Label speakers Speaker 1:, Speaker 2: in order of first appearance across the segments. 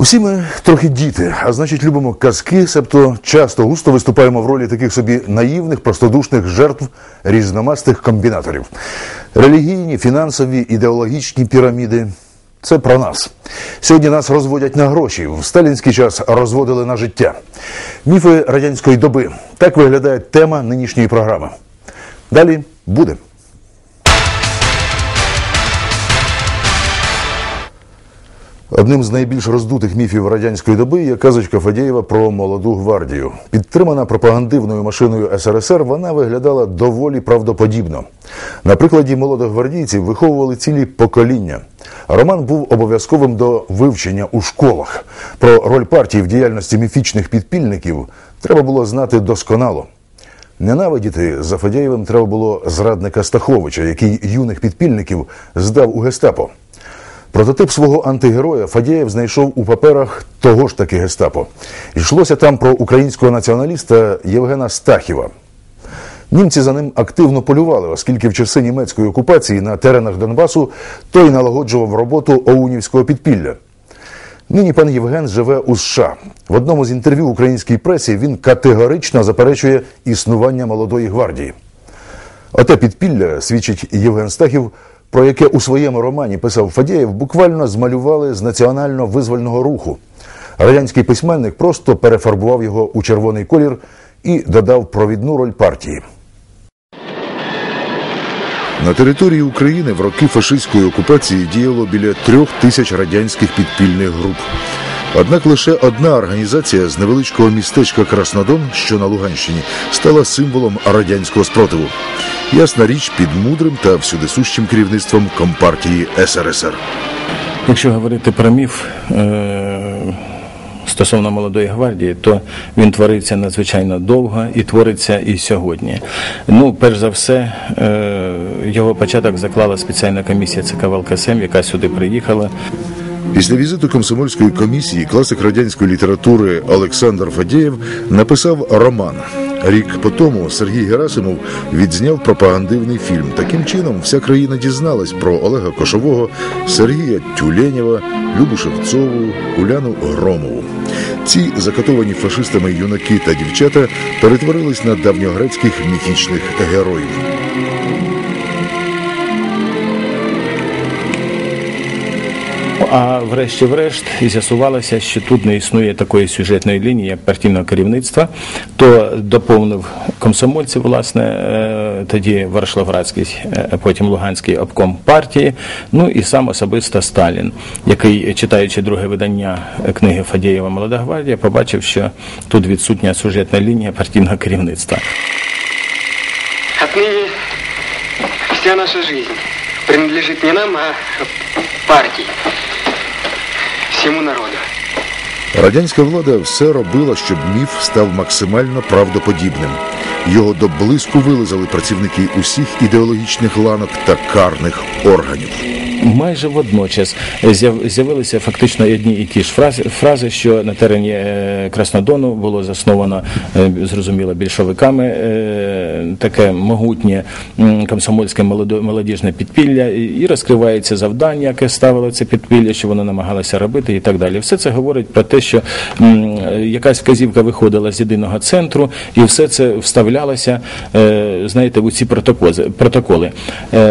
Speaker 1: Усі ми трохи діти, а значить, любимо казки, себто часто густо виступаємо в ролі таких собі наївних, простодушних жертв різномастих комбінаторів. Релігійні, фінансові, ідеологічні піраміди. Це про нас. Сьогодні нас розводять на гроші. В сталінський час розводили на життя. Міфи радянської доби. Так виглядає тема нинішньої програми. Далі буде. Одним з найбільш роздутих міфів радянської доби є казочка Фадєєва про молоду гвардію. Підтримана пропагандивною машиною СРСР, вона виглядала доволі правдоподібно. На прикладі молодогвардійців виховували цілі покоління. Роман був обов'язковим до вивчення у школах. Про роль партії в діяльності міфічних підпільників треба було знати досконало. Ненавидіти за Фадєєвим треба було зрадника Стаховича, який юних підпільників здав у гестапо. Прототип свого антигероя Фадєєв знайшов у паперах того ж таки гестапо. Йшлося там про українського націоналіста Євгена Стахіва. Німці за ним активно полювали, оскільки в часи німецької окупації на теренах Донбасу той налагоджував роботу оунівського підпілля. Нині пан Євген живе у США. В одному з інтерв'ю українській пресі він категорично заперечує існування молодої гвардії. Оте підпілля, свідчить Євген Стахів, про яке у своєму романі писав Фадєєв, буквально змалювали з національно-визвольного руху. Радянський письменник просто перефарбував його у червоний колір і додав провідну роль партії. На території України в роки фашистської окупації діяло біля трьох тисяч радянських підпільних груп. Однак лише одна організація з невеличкого містечка Краснодон, що на Луганщині, стала символом радянського спротиву. Ясна річ під мудрим та всюдисущим керівництвом Компартії СРСР.
Speaker 2: Якщо говорити про міф е- стосовно молодої гвардії, то він твориться надзвичайно довго і твориться і сьогодні. Ну, перш за все, е- його початок заклала спеціальна комісія ЦК ВЛКСМ, яка сюди приїхала.
Speaker 1: Після візиту комсомольської комісії класик радянської літератури Олександр Фадєєв написав роман. Рік по тому Сергій Герасимов відзняв пропагандивний фільм. Таким чином, вся країна дізналась про Олега Кошового, Сергія Тюленєва, Любу Шевцову, Уляну Громову. Ці закатовані фашистами юнаки та дівчата перетворились на давньогрецьких міфічних героїв.
Speaker 2: А врешті-врешт з'ясувалося, що тут не існує такої сюжетної лінії, як партійного керівництва. То доповнив комсомольців, власне, е, тоді Варшлавградський, е, потім Луганський обком партії. Ну і сам особисто Сталін, який, читаючи друге видання книги Фадєєва Молода гвардія, побачив, що тут відсутня сюжетна лінія партійного керівництва.
Speaker 3: Отныне вся наша жизнь принадлежит не нам, а партии, всему народу.
Speaker 1: Радянська влада все робила, щоб міф став максимально правдоподібним. Його до блиску вилизали працівники усіх ідеологічних ланок та карних органів.
Speaker 2: Майже водночас з'явилися фактично одні і ті ж фрази, що на терені е, Краснодону було засновано, е, зрозуміло, більшовиками е, таке могутнє комсомольське молодіжне підпілля, і розкривається завдання, яке ставило це підпілля, що воно намагалося робити, і так далі. Все це говорить про те, що якась вказівка виходила з єдиного центру, і все це вставлялося, знаєте, у ці протоколи,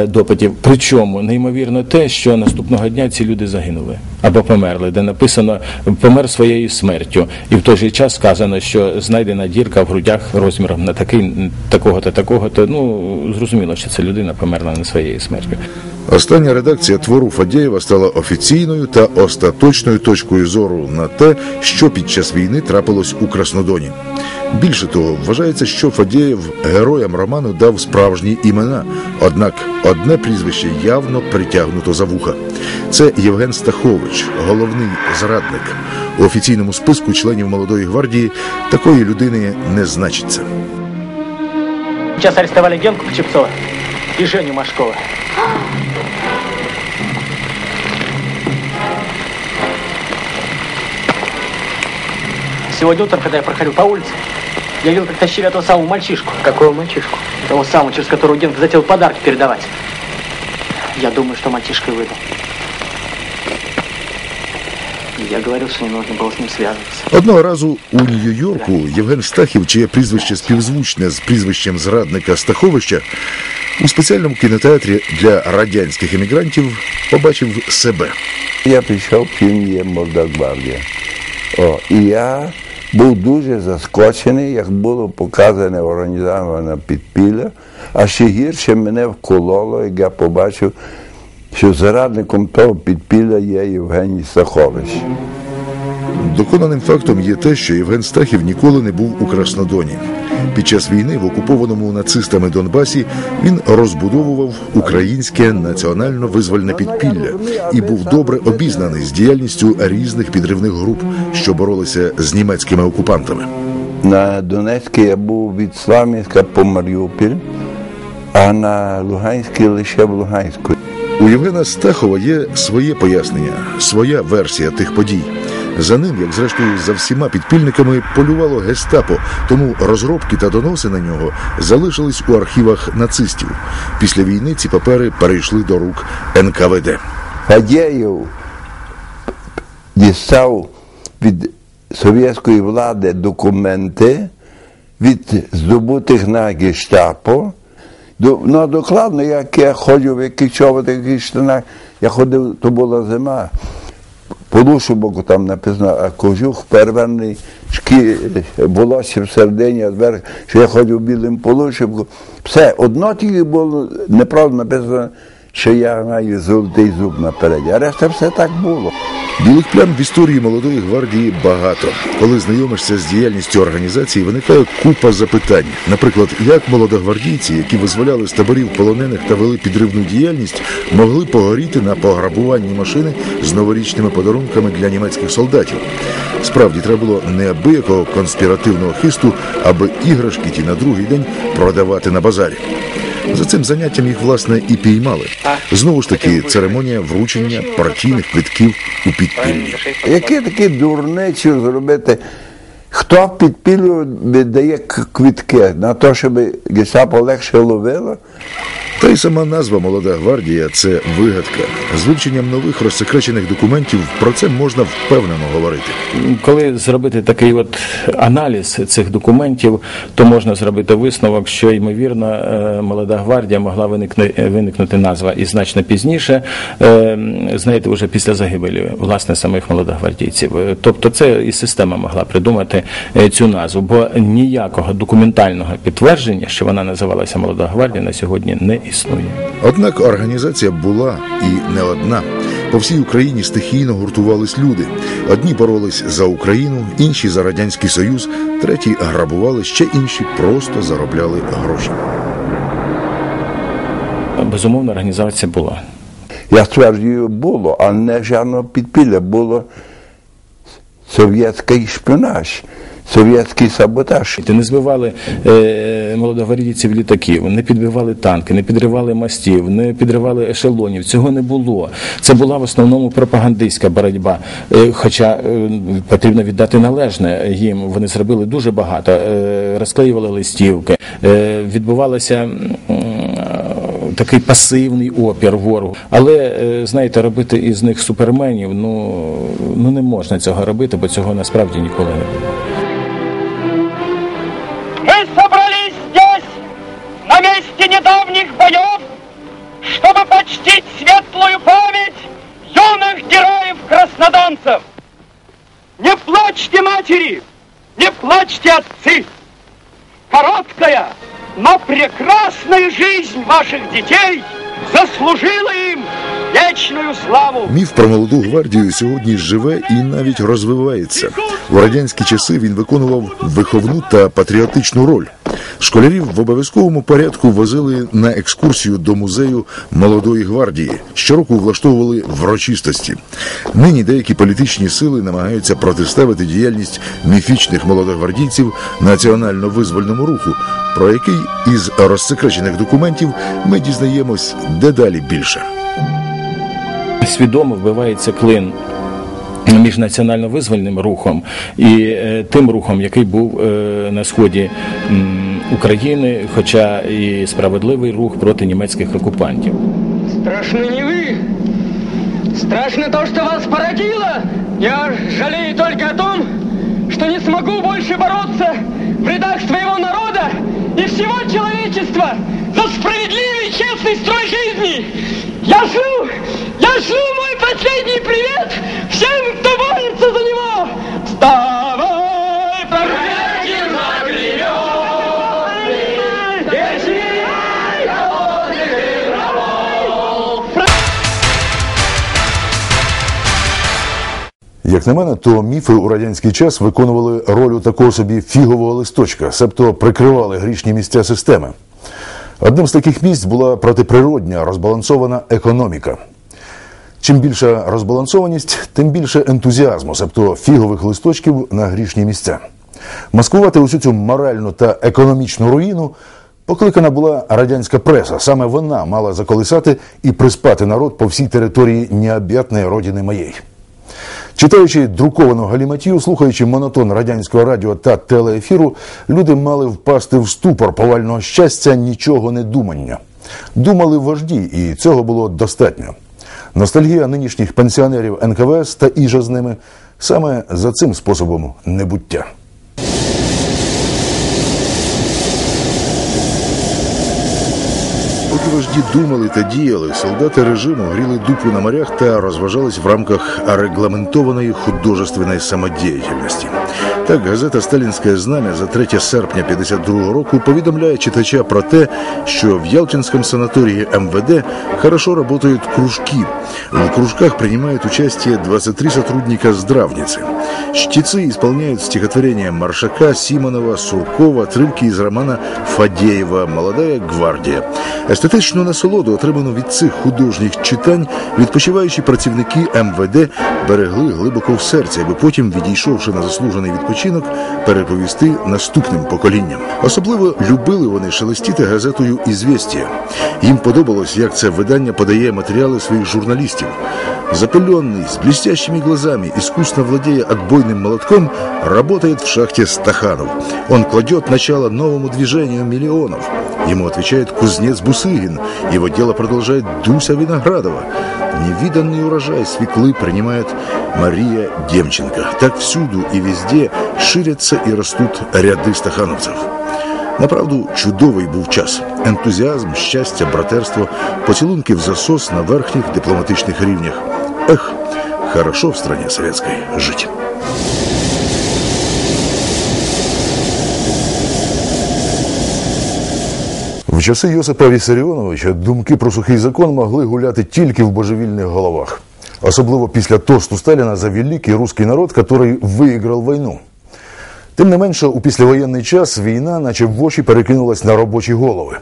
Speaker 2: допитів. Причому неймовірно те, що наступного дня ці люди загинули або померли, де написано помер своєю смертю, і в той же час сказано, що знайдена дірка в грудях розміром на такий такого-то, такого-то. Ну зрозуміло, що ця людина померла не своєю смертю.
Speaker 1: Остання редакція твору Фадєєва стала офіційною та остаточною точкою зору на те, що під час війни трапилось у Краснодоні. Більше того, вважається, що Фадєєв героям роману дав справжні імена. Однак одне прізвище явно притягнуто за вуха. Це Євген Стахович, головний зрадник. У офіційному списку членів молодої гвардії такої людини не значиться.
Speaker 4: Сейчас арестовали Генку Чепцова и Женю Машкова. Сегодня утром, когда я проходил по улице, я видел, как тащили этого самого мальчишку.
Speaker 3: Какого мальчишку?
Speaker 4: Того самого, через которого Генка затеял подарки передавать. Я думаю, что мальчишка и выдал. Я говорил, что не нужно было с ним связываться.
Speaker 1: Одного разу у Нью-Йорку Євген Стахів, чиє прізвище співзвучне з прізвищем зрадника Стаховища, у спеціальному кінотеатрі для радянських емігрантів побачив себе.
Speaker 5: Я прийшов, фільм є Молода гвардія. О, і я був дуже заскочений, як було показане організоване підпілля, а ще гірше мене вкололо, як я побачив, що зарадником того підпілля є Євгеній Сахович.
Speaker 1: Доконаним фактом є те, що Євген Стахів ніколи не був у Краснодоні. Під час війни в окупованому нацистами Донбасі він розбудовував українське національно-визвольне підпілля і був добре обізнаний з діяльністю різних підривних груп, що боролися з німецькими окупантами.
Speaker 5: На Донецькій я був від Слав'янська по Маріуполь, а на Луганській лише в Луганську.
Speaker 1: У Євгена Стахова є своє пояснення, своя версія тих подій. За ним, як зрештою за всіма підпільниками, полювало гестапо, тому розробки та доноси на нього залишились у архівах нацистів. Після війни ці папери перейшли до рук НКВД.
Speaker 5: Фадєєв дістав від совєтської влади документи від здобутих на гестапо. До- Ну, докладно, як я ходив в яких чоботах, яких штанах, я ходив, то була зима. Полушубок там написано, а кожух перверний, шкі, волосся в середині, зверху, що я ходив в білому полушубку. Все, одно тільки було неправда написано, що я маю золотий зуб напереді, а решта все так було.
Speaker 1: Білих плям в історії молодої гвардії багато. Коли знайомишся з діяльністю організації, виникає купа запитань. Наприклад, як молодогвардійці, які визволяли з таборів полонених та вели підривну діяльність, могли погоріти на пограбуванні машини з новорічними подарунками для німецьких солдатів. Справді треба було неабиякого конспіративного хисту, аби іграшки ті на другий день продавати на базарі. За цим заняттям їх власне і піймали. Знову ж таки, церемонія вручення партійних квитків у підпіллі.
Speaker 5: Яке таке дурниці зробити? Хто підпілю віддає квітки на те, щоб гестапо легше ловило?
Speaker 1: Та й сама назва Молода гвардія це вигадка. З вивченням нових розсекречених документів про це можна впевнено говорити.
Speaker 2: Коли зробити такий от аналіз цих документів, то можна зробити висновок, що ймовірно е, молода гвардія могла виникнути, виникнути назва і значно пізніше, е, знаєте, вже після загибелі власне самих молодогвардійців. Е, Тобто, це і система могла придумати е, цю назву, бо ніякого документального підтвердження, що вона називалася Молода гвардія, на сьогодні не існує.
Speaker 1: Однак організація була і не одна. По всій Україні стихійно гуртувались люди. Одні боролись за Україну, інші за радянський союз, треті грабували, ще інші просто заробляли гроші.
Speaker 2: Безумовно, організація була.
Speaker 5: Я стверджую, було, а не жодного підпілля, було совєтський шпіонаж, совєтський саботаж.
Speaker 2: Не збивали е, молодогвардійців літаків, не підбивали танки, не підривали мостів, не підривали ешелонів. Цього не було. Це була в основному пропагандистська боротьба. Е, хоча е, потрібно віддати належне їм. Вони зробили дуже багато, е, розклеювали листівки, е, відбувалося м, Такий пасивний опір ворогу, але е, знаєте, робити із них суперменів, ну ну не можна цього робити, бо цього насправді ніколи не було.
Speaker 6: Мы собрались здесь, на месте недавних боев, чтобы почтить светлую память юных героев-краснодонцев. Не плачьте, матери, не плачьте, отцы. Короткая, но прекрасная жизнь ваших детей заслужила им вічною славу.
Speaker 1: Міф про молоду гвардію сьогодні живе і навіть розвивається. в радянські часи він виконував виховну та патріотичну роль. Школярів в обов'язковому порядку возили на екскурсію до музею молодої гвардії. Щороку влаштовували врочистості. Нині деякі політичні сили намагаються протиставити діяльність міфічних молодогвардійців національно-визвольному руху, про який із розсекречених документів ми дізнаємось дедалі більше.
Speaker 2: свідомо вбивається клин. Між національно-визвольним рухом і е, тим рухом, який був е, на сході України, хоча і справедливий рух проти німецьких окупантів.
Speaker 3: Страшны не вы, Страшно то, что вас породило. Я жалею только о том, что не смогу больше бороться в рядах своего народа и всего человечества за справедливый и честный строй жизни. Я шлю, я шлю мой
Speaker 1: Як на мене, то міфи у радянський час виконували роль такого собі фігового листочка, себто прикривали грішні місця системи. Одним з таких місць була протиприродня розбалансована економіка. Чим більша розбалансованість, тим більше ентузіазму, себто фігових листочків на грішні місця. Маскувати усю цю моральну та економічну руїну покликана була радянська преса. Саме вона мала заколисати і приспати народ по всій території необ'ятної родини моєї. Читаючи друковану галіматію, слухаючи монотон радянського радіо та телеефіру, люди мали впасти в ступор повального щастя, нічого не думання. Думали вожді, і цього було достатньо. Ностальгія нинішніх пенсіонерів НКВС та іжа з ними саме за цим способом небуття. Поки вожді думали та діяли, солдати режиму гріли дупу на морях та розважались в рамках регламентованої художественної самодіяльності. Так, газета Сталінське знам'я за 3 серпня 52 року повідомляє читача про те, що в Ялтинском санатории МВД хорошо работают кружки. В кружках принимают участие 23 сотрудника здравницы. Чтецы исполняют стихотворения Маршака, Симонова, Суркова, отрывки из романа Фадеева «Молодая гвардія». Естетичну насолоду, отриману від цих художніх читань, відпочиваючі працівники МВД берегли глибоко в серці, аби потім, відійшовши на заслужений відпочинок, переповісти наступним поколінням. Особливо любили вони шелестіти газетою «Ізвєстія». Їм подобалось, як це видання подає матеріали своїх журналістів. Запыленный, с блестящими глазами, искусно владея отбойным молотком, работает в шахте Стаханов. Он кладет начало новому движению миллионов. Ему отвечает кузнец Бусыгин. Его дело продолжает Дуся Виноградова. Невиданный урожай свеклы принимает Мария Демченко. Так всюду и везде ширятся и растут ряды стахановцев. Направду чудовий був час. Ентузіазм, щастя, братерство, поцілунки в засос на верхніх дипломатичних рівнях. Ех, хорошо в стране советской жить. В часи Йосипа Вісаріоновича думки про сухий закон могли гуляти тільки в божевільних головах. Особливо після тосту Сталіна за великий русский народ, який виіграв війну. Тим не менше, у післявоєнний час війна, наче в очі, перекинулась на робочі голови.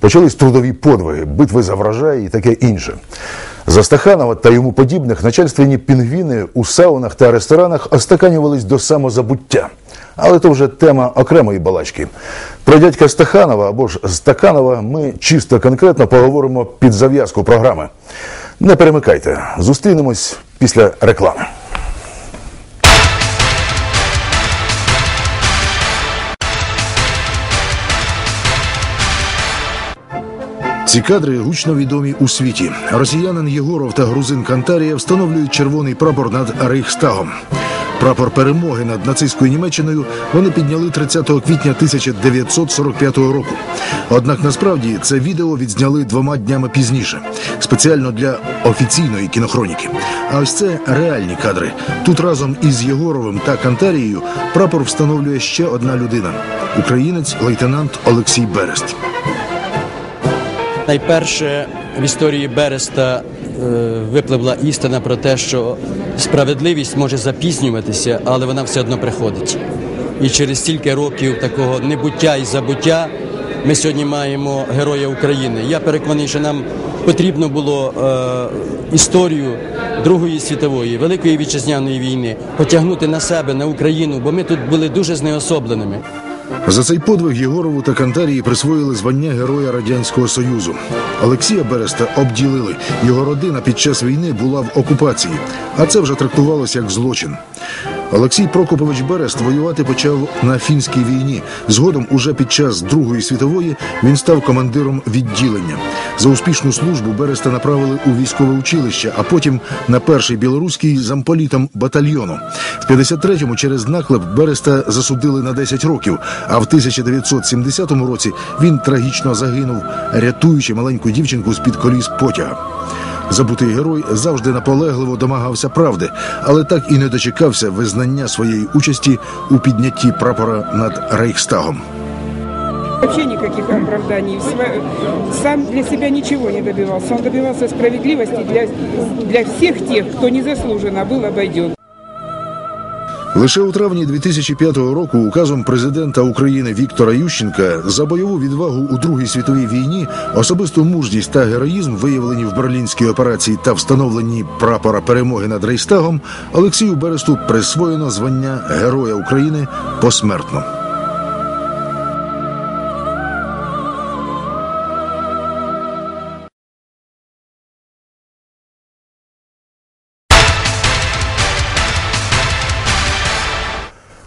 Speaker 1: Почались трудові подвиги, битви за врожай і таке інше. За Стаханова та йому подібних начальственні пінгвіни у саунах та ресторанах остаканювались до самозабуття. Але то вже тема окремої балачки. Про дядька Стаханова або ж Стаканова ми чисто конкретно поговоримо під зав'язку програми. Не перемикайте, зустрінемось після реклами. Ці кадри гучно відомі у світі. Росіянин Єгоров та грузин Кантарія встановлюють червоний прапор над Рейхстагом. Прапор перемоги над нацистською Німеччиною вони підняли 30 квітня 1945 року. Однак насправді це відео відзняли двома днями пізніше, спеціально для офіційної кінохроніки. А ось це реальні кадри. Тут разом із Єгоровим та Кантарією прапор встановлює ще одна людина українець лейтенант Олексій Берест.
Speaker 7: Найперше в історії Береста випливла істина про те, що справедливість може запізнюватися, але вона все одно приходить. І через стільки років такого небуття і забуття ми сьогодні маємо героя України. Я переконаний, що нам потрібно було е, історію Другої світової, Великої вітчизняної війни потягнути на себе, на Україну, бо ми тут були дуже знеособленими.
Speaker 1: За цей подвиг Єгорову та Кантарії присвоїли звання Героя Радянського Союзу. Олексія Береста обділили. Його родина під час війни була в окупації, а це вже трактувалося як злочин. Олексій Прокопович Берест воювати почав на фінській війні. Згодом, уже під час Другої світової, він став командиром відділення. За успішну службу Береста направили у військове училище, а потім на перший білоруський замполітом батальйону. В 53-му через наклеп Береста засудили на 10 років. А в 1970 році він трагічно загинув, рятуючи маленьку дівчинку з під коліс потяга. Забутий герой завжди наполегливо домагався правди, але так і не дочекався визнання своєї участі у піднятті прапора над Рейхстагом.
Speaker 8: Вообще никаких оправданий. Сам для себя ничего не добивался. Он добивался справедливости для, для всех тех, кто незаслуженно был обойден.
Speaker 1: Лише у травні 2005 року указом президента України Віктора Ющенка за бойову відвагу у Другій світовій війні, особисту мужність та героїзм, виявлені в берлінській операції та встановленні прапора перемоги над Рейстагом, Олексію Бересту присвоєно звання Героя України посмертно.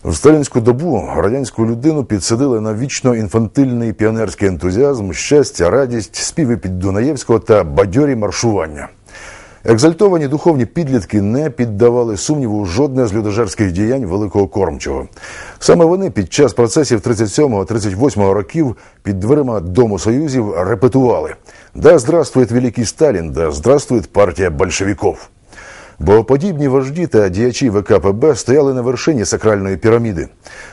Speaker 1: В сталінську добу радянську людину підсадили на вічно інфантильний піонерський ентузіазм, щастя, радість, співи під Дунаєвського та бадьорі маршування. Екзальтовані духовні підлітки не піддавали сумніву жодне з людожерських діянь великого кормчого. Саме вони під час процесів 37-38 років під дверима Дому Союзів репетували «Да здравствует великий Сталін, да здравствует партія большевиков». Бо подібні вожді та діячі ВКПБ стояли на вершині сакральної піраміди.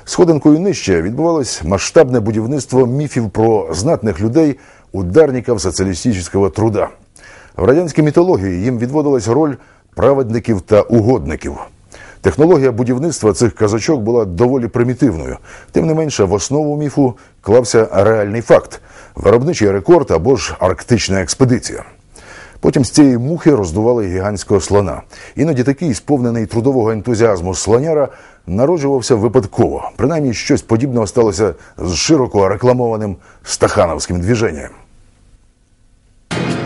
Speaker 1: Сходинкою нижче відбувалось масштабне будівництво міфів про знатних людей, ударників соціалістичного труда. В радянській мітології їм відводилась роль праведників та угодників. Технологія будівництва цих казачок була доволі примітивною. Тим не менше, в основу міфу клався реальний факт виробничий рекорд або ж арктична експедиція. Потім з цієї мухи роздували гігантського слона. Іноді такий, сповнений трудового ентузіазму слоняра, народжувався випадково. Принаймні, щось подібне сталося з широко рекламованим стахановським двіженням.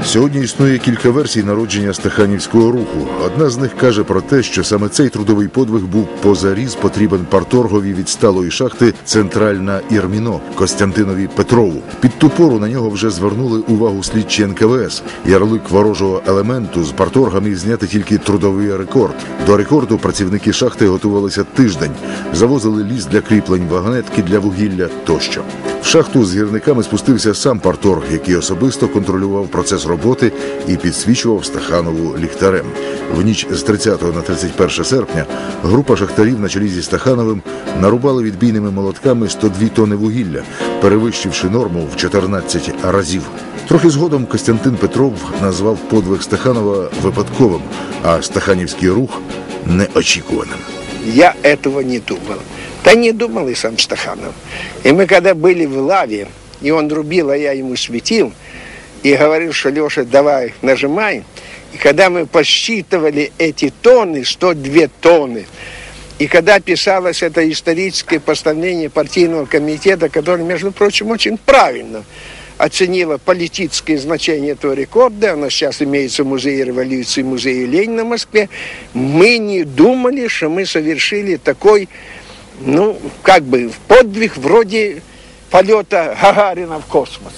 Speaker 1: Сьогодні існує кілька версій народження стаханівського руху. Одна з них каже про те, що саме цей трудовий подвиг був позаріз потрібен парторгові від сталої шахти Центральна Ірміно Костянтинові Петрову. Під ту пору на нього вже звернули увагу слідчі НКВС. Ярлик ворожого елементу з парторга міг зняти тільки трудовий рекорд. До рекорду працівники шахти готувалися тиждень, завозили ліс для кріплень, вагонетки для вугілля тощо. В шахту з гірниками спустився сам парторг, який особисто контролював процес роботи і підсвічував Стаханову ліхтарем. В ніч з 30 на 31 серпня група шахтарів на чолі зі Стахановим нарубали відбійними молотками 102 тони вугілля, перевищивши норму в 14 разів. Трохи згодом Костянтин Петров назвав подвиг Стаханова випадковим, а Стаханівський рух неочікуваним.
Speaker 9: Я этого не думал. Да не думал и сам Стаханов. И мы когда были в лаве, и он рубил, а я ему светил, и говорил, что Леша, давай, нажимай. И когда мы посчитывали эти тонны, 102 тонны, и когда писалось это историческое постановление партийного комитета, которое, между прочим, очень правильно оценило политическое значение этого рекорда, оно сейчас имеется в Музее революции, Музее Ленина в Москве, мы не думали, что мы совершили такой, ну, как бы, подвиг вроде полета Гагарина в космос.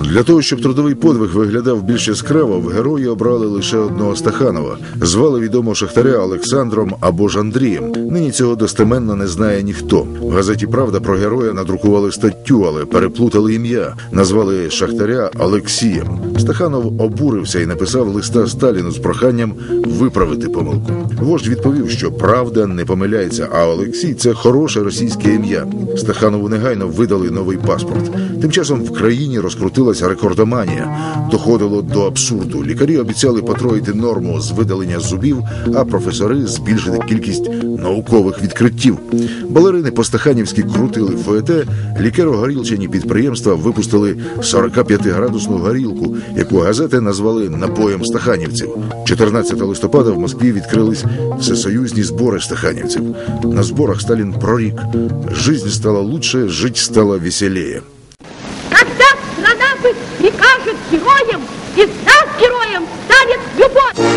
Speaker 1: Для того, щоб трудовий подвиг виглядав більш яскраво, в герої обрали лише одного Стаханова. Звали відомого шахтаря Олександром або ж Андрієм. Нині цього достеменно не знає ніхто. В газеті Правда про героя надрукували статтю, але переплутали ім'я. Назвали шахтаря Олексієм. Стаханов обурився і написав листа Сталіну з проханням виправити помилку. Вождь відповів, що правда не помиляється, а Олексій це хороше російське ім'я. Стаханову негайно видали новий паспорт. Тим часом в країні розкрутилася рекордоманія. Доходило до абсурду. Лікарі обіцяли потроїти норму з видалення зубів, а професори збільшити кількість наукових відкриттів. Балерини по-стаханівськи крутили фоєте, лікеро-горілчані підприємства випустили 45-градусну горілку, яку газети назвали напоєм стаханівців. 14 листопада в Москві відкрились всесоюзні збори стаханівців. На зборах Сталін прорік: жизнь стала лучше, жить стало веселее.
Speaker 10: Когда страна быть прикажет героем, и нас героем станет любовь.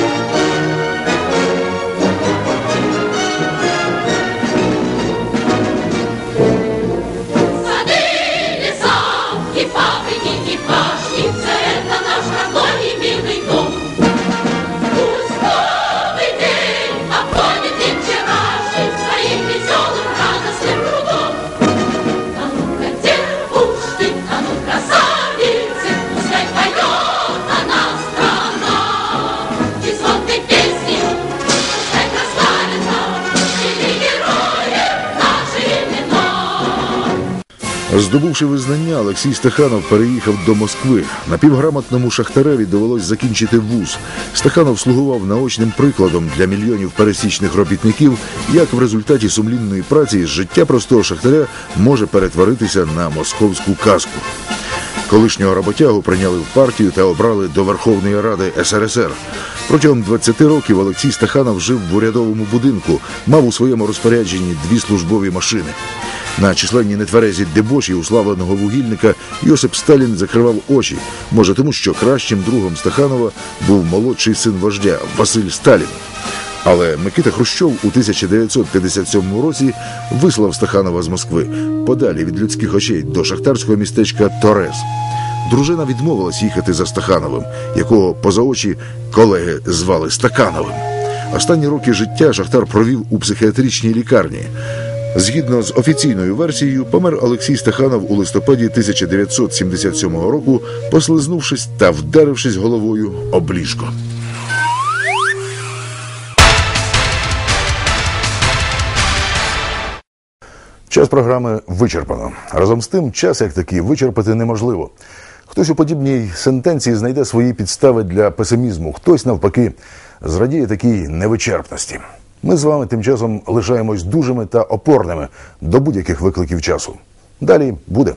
Speaker 1: Здобувши визнання, Олексій Стаханов переїхав до Москви. Напівграмотному шахтареві довелось закінчити вуз. Стаханов слугував наочним прикладом для мільйонів пересічних робітників, як в результаті сумлінної праці життя простого шахтаря може перетворитися на московську казку. Колишнього роботягу прийняли в партію та обрали до Верховної Ради СРСР. Протягом 20 років Олексій Стаханов жив в урядовому будинку, мав у своєму розпорядженні дві службові машини. На численні нетверезі дебоші уславленого вугільника Йосип Сталін закривав очі. Може, тому що кращим другом Стаханова був молодший син вождя Василь Сталін. Але Микита Хрущов у 1957 році вислав Стаханова з Москви подалі від людських очей до шахтарського містечка Торез. Дружина відмовилась їхати за Стахановим, якого поза очі колеги звали Стакановим. Останні роки життя Шахтар провів у психіатричній лікарні. Згідно з офіційною версією, помер Олексій Стаханов у листопаді 1977 року, послизнувшись та вдарившись головою об ліжко. Час програми вичерпано. Разом з тим, час як такий вичерпати неможливо. Хтось у подібній сентенції знайде свої підстави для песимізму, хтось навпаки зрадіє такій невичерпності. Ми з вами тим часом лишаємось дужими та опорними до будь-яких викликів часу. Далі буде.